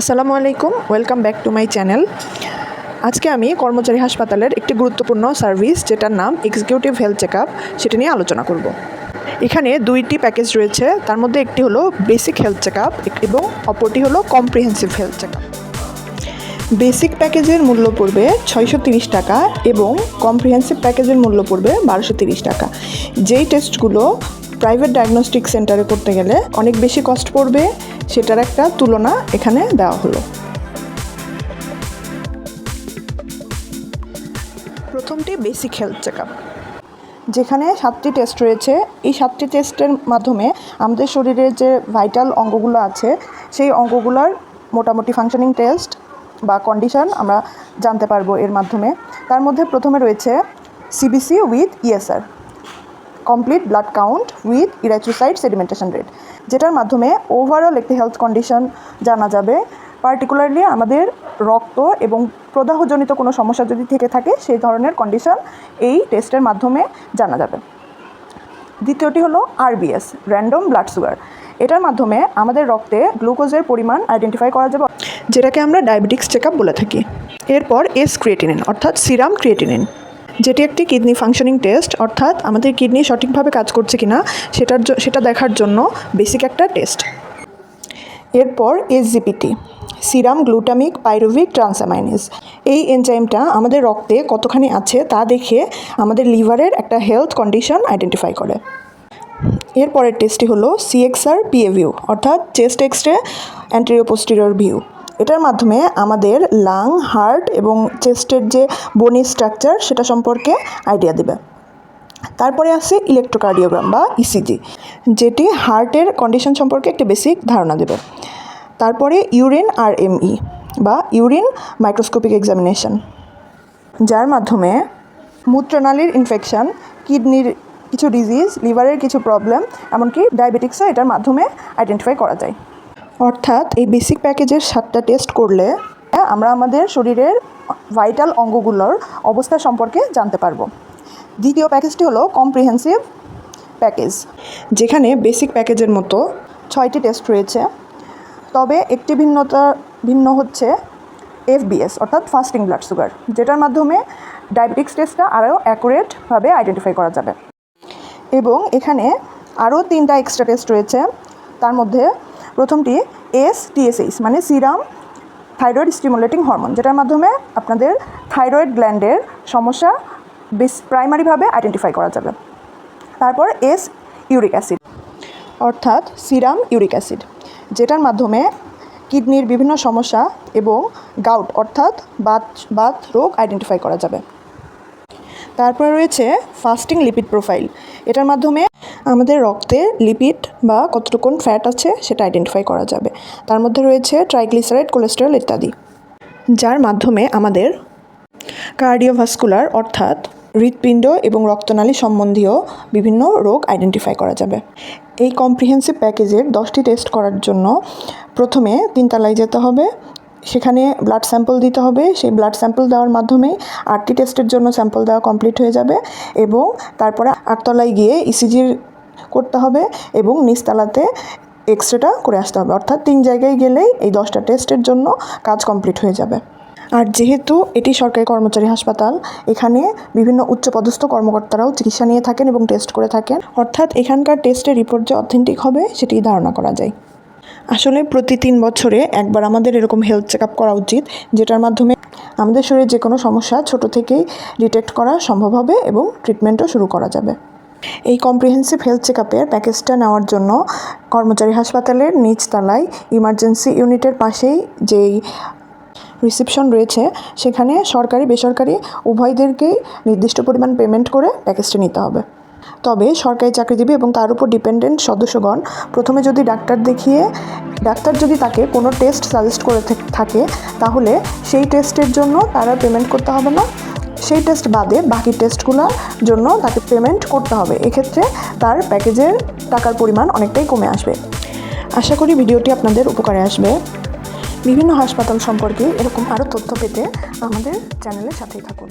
আসসালামু আলাইকুম welcome back to my channel আজকে আমি কর্মচারী হাসপাতালের একটি গুরুত্বপূর্ণ সার্ভিস যেটার নাম এক্সিকিউটিভ হেলথ চেক আপ সেটা নিয়ে আলোচনা করব। এখানে দুইটি প্যাকেজ রয়েছে, তার মধ্যে একটি হলো বেসিক হেলথ চেক আপ এবং অপরটি হলো comprehensive health check up basic প্যাকেজের মূল্য পড়বে ছয়শো তিরিশ টাকা এবং কম্প্রিহেন্সিভ প্যাকেজের মূল্য পড়বে বারোশো তিরিশ টাকা। যেই টেস্টগুলো প্রাইভেট ডায়াগনস্টিক সেন্টারে করতে গেলে অনেক বেশি কস্ট পড়বে, সেটার একটা তুলনা এখানে দেওয়া হলো। প্রথমটি বেসিক হেলথ চেক যেখানে সাতটি টেস্ট রয়েছে, এই সাতটি টেস্টের মাধ্যমে আমাদের শরীরের যে ভাইটাল অঙ্গগুলো আছে, সেই অঙ্গগুলোর মোটামুটি ফাংশনিং টেস্ট বা কন্ডিশন আমরা জানতে পারব এর মাধ্যমে। তার মধ্যে প্রথমে রয়েছে CBC with ESR complete blood count with erythrocyte sedimentation rate যেটার মাধ্যমে ওভারঅল একটি হেলথ কন্ডিশন জানা যাবে। পার্টিকুলারলি আমাদের রক্ত এবং প্রদাহজনিত কোনো সমস্যা যদি থেকে থাকে, সেই ধরনের কন্ডিশন এই টেস্টের মাধ্যমে জানা যাবে। দ্বিতীয়টি হলো আরবিএস র্যান্ডম ব্লাড সুগার এটার মাধ্যমে আমাদের রক্তে গ্লুকোজের পরিমাণ আইডেন্টিফাই করা যাবে, যেটাকে আমরা ডায়াবেটিক্স চেক বলে থাকি। এরপর এস ক্রিয়েটিনিন অর্থাৎ সিরাম ক্রিয়েটিনিন যেটি একটি কিডনি ফাংশনিং টেস্ট অর্থাৎ আমাদের কিডনি সঠিকভাবে কাজ করছে কিনা, সেটার সেটা দেখার জন্য বেসিক একটা টেস্ট এরপর SGPT serum glutamic pyruvic transaminase এই এনজাইমটা আমাদের রক্তে কতখানি আছে তা দেখে আমাদের লিভারের একটা হেলথ কন্ডিশন আইডেন্টিফাই করে। এরপরের টেস্টটি হলো সিএক্সআর পিএ ভিউ অর্থাৎ chest X ray অ্যান্টেরিও posterior view এটার মাধ্যমে আমাদের লাং হার্ট এবং চেস্টের যে বনি স্ট্রাকচার সেটা সম্পর্কে আইডিয়া দেবে। তারপরে আছে ইলেকট্রোকার্ডিওগ্রাম বা ইসিজি যেটি হার্টের কন্ডিশন সম্পর্কে একটি বেসিক ধারণা দেবে। তারপরে ইউরিন আর M E urine microscopic examination যার মাধ্যমে মূত্রনালীর ইনফেকশন কিডনির কিছু ডিজিজ লিভারের কিছু প্রবলেম এমনকি ডায়াবেটিক্সও এটার মাধ্যমে আইডেন্টিফাই করা যায়। অর্থাৎ এই বেসিক প্যাকেজের সাতটা টেস্ট করলে হ্যাঁ, আমরা আমাদের শরীরের ভাইটাল অঙ্গগুলোর অবস্থা সম্পর্কে জানতে পারব। দ্বিতীয় প্যাকেজটি হলো কম্প্রিহেন্সিভ প্যাকেজ যেখানে বেসিক প্যাকেজের মতো ছয়টি টেস্ট রয়েছে। তবে একটি ভিন্নতা ভিন্ন হচ্ছে এফবিএস অর্থাৎ ফাস্টিং ব্লাড সুগার যেটার মাধ্যমে ডায়াবেটিক্স টেস্টটা আরও অ্যাকুরেটভাবে আইডেন্টিফাই করা যাবে। এবং এখানে আরও তিনটা এক্সট্রা টেস্ট রয়েছে। তার মধ্যে প্রথমটি এস টিএসএইচ মানে সিরাম থাইরয়েড স্টিমুলেটিং হরমোন, যেটার মাধ্যমে আপনাদের থাইরয়েড গ্ল্যান্ডের সমস্যা বেশ প্রাইমারিভাবে আইডেন্টিফাই করা যাবে। তারপর এস ইউরিক অ্যাসিড অর্থাৎ সিরাম ইউরিক অ্যাসিড যেটার মাধ্যমে কিডনির বিভিন্ন সমস্যা এবং গাউট অর্থাৎ বাত বাত রোগ আইডেন্টিফাই করা যাবে। তারপরে রয়েছে ফাস্টিং লিপিড প্রোফাইল এটার মাধ্যমে আমাদের রক্তে লিপিড বা কতটুকুন ফ্যাট আছে সেটা আইডেন্টিফাই করা যাবে। তার মধ্যে রয়েছে ট্রাইগ্লিসারাইড কোলেস্টেরল ইত্যাদি। যার মাধ্যমে আমাদের কার্ডিওভাস্কুলার অর্থাৎ হৃৎপিণ্ড এবং রক্তনালী সম্বন্ধীয় বিভিন্ন রোগ আইডেন্টিফাই করা যাবে। এই কম্প্রিহেন্সিভ প্যাকেজের দশটি টেস্ট করার জন্য প্রথমে তিনতলায় যেতে হবে। সেখানে ব্লাড স্যাম্পল দিতে হবে। সেই ব্লাড স্যাম্পল দেওয়ার মাধ্যমে আটটি টেস্টের জন্য স্যাম্পল দেওয়া কমপ্লিট হয়ে যাবে এবং তারপরে আটতলায় গিয়ে ইসিজির করতে হবে এবং নিচতলাতে এক্স রেটা করে আসতে হবে। অর্থাৎ তিন জায়গায় গেলেই এই দশটা টেস্টের জন্য কাজ কমপ্লিট হয়ে যাবে। আর যেহেতু এটি সরকারি কর্মচারী হাসপাতাল, এখানে বিভিন্ন উচ্চপদস্থ কর্মকর্তারাও চিকিৎসা নিয়ে থাকেন এবং টেস্ট করে থাকেন। অর্থাৎ এখানকার টেস্টের রিপোর্ট যে অথেন্টিক হবে, সেটি ধারণা করা যায়। আসলে প্রতি তিন বছরে একবার আমাদের এরকম হেলথ চেক করা উচিত, যেটার মাধ্যমে আমাদের শরীরে যে কোনো সমস্যা ছোট থেকেই ডিটেক্ট করা সম্ভব হবে এবং ট্রিটমেন্টও শুরু করা যাবে। এই কম্প্রিহেন্সিভ হেলথ চেক আপের প্যাকেজটা নেওয়ার জন্য কর্মচারী হাসপাতালের নিচতলায় ইমার্জেন্সি ইউনিটের পাশেই যেই রিসেপশন রয়েছে, সেখানে সরকারি, বেসরকারি উভয়দেরকেই নির্দিষ্ট পরিমাণ পেমেন্ট করে প্যাকেজটা নিতে হবে। তবে সরকারি চাকরিজীবী এবং তার উপর ডিপেন্ডেন্ট সদস্যগণ প্রথমে যদি ডাক্তার দেখিয়ে, ডাক্তার যদি তাকে কোনো টেস্ট সাজেস্ট করে থাকে তাহলে সেই টেস্টের জন্য তারা পেমেন্ট করতে হবে না। সেই টেস্ট বাদে বাকি টেস্টগুলোর জন্য তাকে পেমেন্ট করতে হবে। এক্ষেত্রে তার প্যাকেজের টাকার পরিমাণ অনেকটাই কমে আসবে। আশা করি ভিডিওটি আপনাদের উপকারে আসবে। বিভিন্ন হাসপাতাল সম্পর্কে এরকম আরও তথ্য পেতে আমাদের চ্যানেলের সাথেই থাকুন।